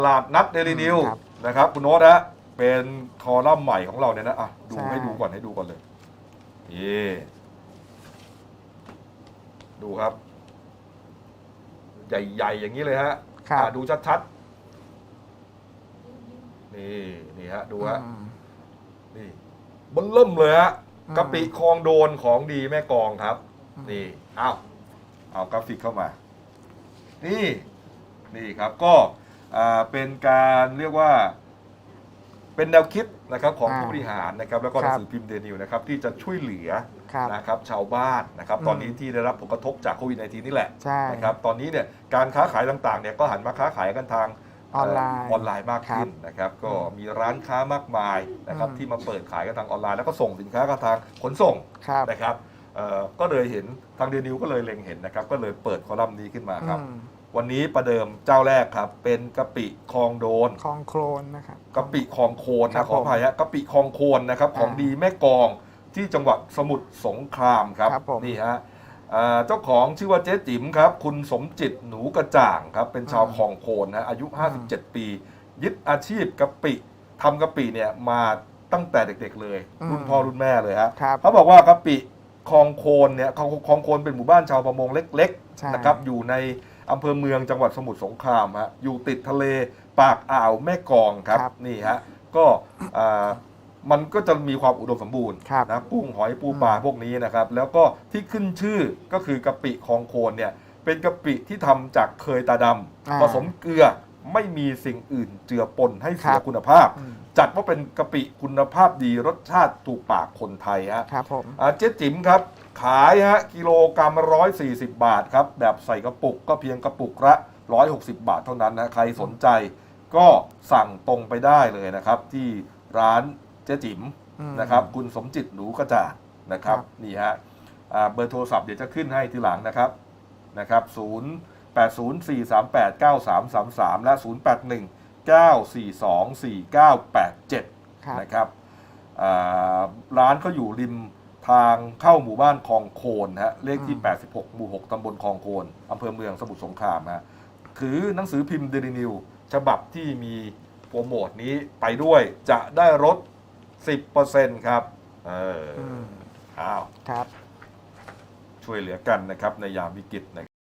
ตลาดนัดเดลินิวครับนะครับคุณโน้ตนะเป็นคอลัมน์ใหม่ของเราเนี่ยนะอะดูใช่ ให้ดูก่อนให้ดูก่อนเลยนี่ดูครับ ใหญ่ๆอย่างนี้เลยฮะครับอะดูชัดๆนี่นี่ฮะดูฮะ อืม นี่บนเริ่มเลยฮะอืม กะปิคลองโดนของดีแม่กลองครับอืมนี่เอาเอากราฟิกเข้ามา นี่ นี่ครับก็ อ่าเป็นการเรียกว่า เป็นแนวคิดนะครับของอ่าผู้บริหารนะครับแล้วก็หคนัรังบสือพิมพ์เดนิวนะครับที่จะช่วยเหลือครับ นะครับชาวบ้านนะครับอืมตอนนี้ที่ได้รับผลกระทบจากโควิด -19 นี่แหละ ใช่ นะครับตอนนี้เนี่ยการค้าขายต่างๆเนี่ยก็หันมาค้าขายกันทางออนไลน์ออนไลน์มากขึ้นนะครับก็มีร้านค้ามากมายนะครับอืม ที่มาเปิดขายกันทางออนไลน์ แล้วก็ส่งสินค้ากันทางขนส่งครับนะครับเอ่อก็เลยเห็นทางเดนิวก็เลยเล็งเห็นนะครับก็เลยเปิดคอลัมน์นี้ขึ้นมาครับ อืม วันนี้ประเดิมเจ้าแรกครับ เป็นกะปิคลองโดนคลองโคลนนะครับ กะปิคลองโคนครันะบขออภัยฮะกะปิคลองโคนนะครับ ของอ่าดีแม่กลองที่จังหวัดสมุทรสงครามครับครับผม นี่ฮะเอ่อเจ้าของชื่อว่าเจ๊จิ๋มครับ คุณสมจิตหนูกระจ่างครับ เป็นชาวอืมคลองโคนนะอายุอืม57 ปี ยึดอาชีพกะปิทำกะปิเนี่ยมาตั้งแต่เด็ก ๆ เลย รุ่นพ่อรุ่นแม่เลยฮะ ครับ เขาบอกว่ากะปิคลองโคนเนี่ยคลองคลองโคนเป็นหมู่บ้านชาวประมงเล็กใช่ ๆนะครับอยู่ใน อำเภอเมืองจังหวัดสมุทรสงครามฮะอยู่ติดทะเลปากอ่าวแม่กลองครับครับนี่ฮะก็อ่ามันก็จะมีความอุดมสมบูรณ์ครับ นะกุ้งหอยปูปลาอืมพวกนี้นะครับ แล้วก็ที่ขึ้นชื่อก็คือกะปิคลองโคนเนี่ยเป็นกะปิที่ทำจากเคยตาดอ่าำผสมเกลือไม่มีสิ่งอื่นเจือปนให้เสียครับ คุณภาพ อืมจัดว่าเป็นกะปิคุณภาพดีรสชาติถูกปากคนไทยฮะ ครับผม อ่าเจ๊จิ๋มครับ ขายฮะกิโลกรัมร้อยสี่สิบบาทครับ แบบใส่กระปุกก็เพียงกระปุกละร้อยหกสิบาทเท่านั้นนะใครสนใจก็สั่งตรงไปได้เลยนะครับ ที่ร้านเจ๊จิ๋มอืมนะครับ คุณสมจิตหนูกระจ่างนะครับครับนี่ฮะอ่าเบอร์โทรศัพท์เดี๋ยวจะขึ้นให้ทีหลังนะครับนะครับ0 8 0 4 3 8 9 3 3 3และ0 8 1 9 4 2 4 9 8 7ครับนะครับอ่าร้านเขาอยู่ริม ทางเข้าหมู่บ้านคลองโคนฮะเลขที่ 86 หมู่ 6 ตำบลคลองโคนอำเภอเมืองสมุทรสงครามฮะถือหนังสือพิมพ์เดลินิวฉบับที่มีโปรโมทนี้ไปด้วยจะได้ลด10%ครับ เอออืมอ้าว ครับ ช่วยเหลือกันนะครับในยามวิกฤตนะครับ